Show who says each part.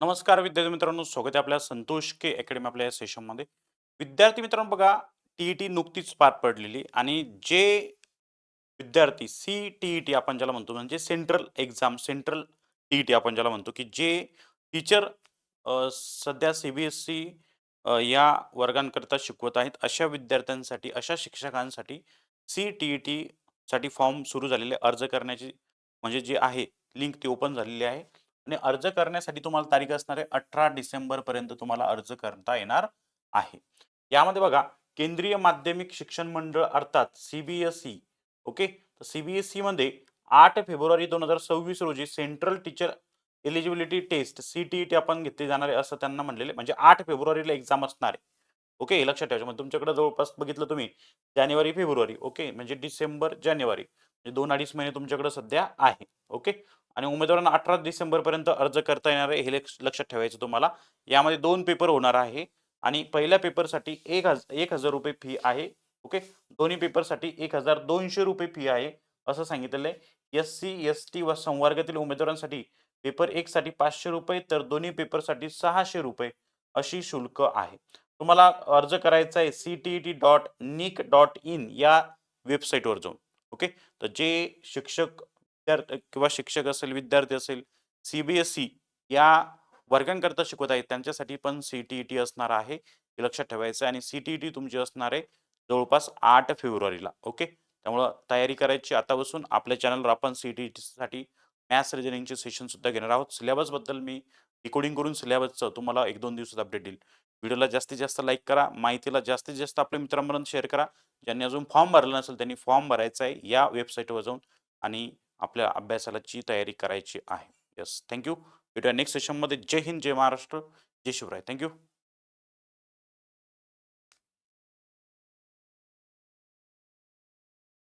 Speaker 1: नमस्कार विद्यार्थी मित्रांनो स्वागत आहे आपल्या संतोष के अकॅडमी आपल्या या सेशनमध्ये विद्यार्थी मित्रांनो बघा टी ई टी नुकतीच पार पडलेली आणि जे विद्यार्थी सी टी ई टी आपण ज्याला म्हणतो म्हणजे central exam central T E T आपण ज्याला म्हणतो की जे टीचर सध्या सी बी एस सी या वर्गांकरिता शिकवत आहेत अशा विद्यार्थ्यांसाठी अशा शिक्षकांसाठी सी टी ई टी साठी फॉर्म सुरू झालेले अर्ज करण्याची म्हणजे जे आहे लिंक ती ओपन झालेली आहे. आणि अर्ज करण्यासाठी तुम्हाला तारीख असणार आहे अठरा डिसेंबर पर्यंत तुम्हाला अर्ज करता येणार आहे. यामध्ये बघा केंद्रीय माध्यमिक शिक्षण मंडळ अर्थात सीबीएसई ओके? तर सीबीएसई मध्ये आठ फेब्रुवारी दोन हजार सव्वीस रोजी central teacher eligibility test CTET आपण घेतली जाणार आहे असं त्यांना म्हणलेले म्हणजे आठ फेब्रुवारीला एक्झाम असणार आहे. ओके? लक्षात ठेवायचं म्हणजे तुमच्याकडे जवळपास बघितलं तुम्ही जानेवारी फेब्रुवारी ओके? म्हणजे डिसेंबर जानेवारी. म्हणजे दोन अडीच महिने तुमच्याकडे सध्या आहे. ओके? आणि उमेदवारांना अठरा डिसेंबरपर्यंत अर्ज करता येणार आहे हे लक्ष- लक्षात ठेवायचं तुम्हाला. यामध्ये दोन पेपर होणार आहे आणि पहिल्या पेपरसाठी एक हज एक हजार रुपये फी आहे. ओके दोन्ही पेपरसाठी एक हजार दोनशे रुपये फी आहे असं सांगितलेलं आहे. एस सी एस टी व संवर्गातील उमेदवारांसाठी पेपर एक साठी पाचशे रुपये तर दोन्ही पेपरसाठी सहाशे रुपये अशी शुल्क आहे. तुम्हाला अर्ज करायचा आहे C T T dot nic dot in या वेबसाईटवर जाऊन. ओके तर जे शिक्षक विद्यार्थी किंवा शिक्षक असेल विद्यार्थी असेल सी बी एस या वर्गांकरता शिकवत आहेत. त्यांच्यासाठी पण सी टी ई टी असणार आहे हे लक्षात ठेवायचं आहे. आणि सी टी ई टी तुमची असणार आहे जवळपास आठ फेब्रुवारीला. ओके? त्यामुळं तयारी करायची आता बसून. आपल्या चॅनलवर आपण सी टी ई टीसाठी मॅथ्स रिजनिंगचे सेशन सुद्धा घेणार आहोत. सिलेबसबद्दल मी रिकॉर्डिंग करून सिलेबसचं तुम्हाला एक दोन दिवसात अपडेट देईल. व्हिडिओला जास्तीत जास्त लाईक करा. माहितीला जास्तीत जास्त आपल्या मित्रांपर्यंत शेअर करा. ज्यांनी अजून फॉर्म भरला नसेल त्यांनी फॉर्म भरायचा आहे या वेबसाईटवर जाऊन. आणि आपल्या अभ्यासालाची तयारी करायची आहे. येस थँक्यू भेटूया नेक्स्ट सेशनमध्ये जय हिंद जय महाराष्ट्र. जय शिवराय. Thank you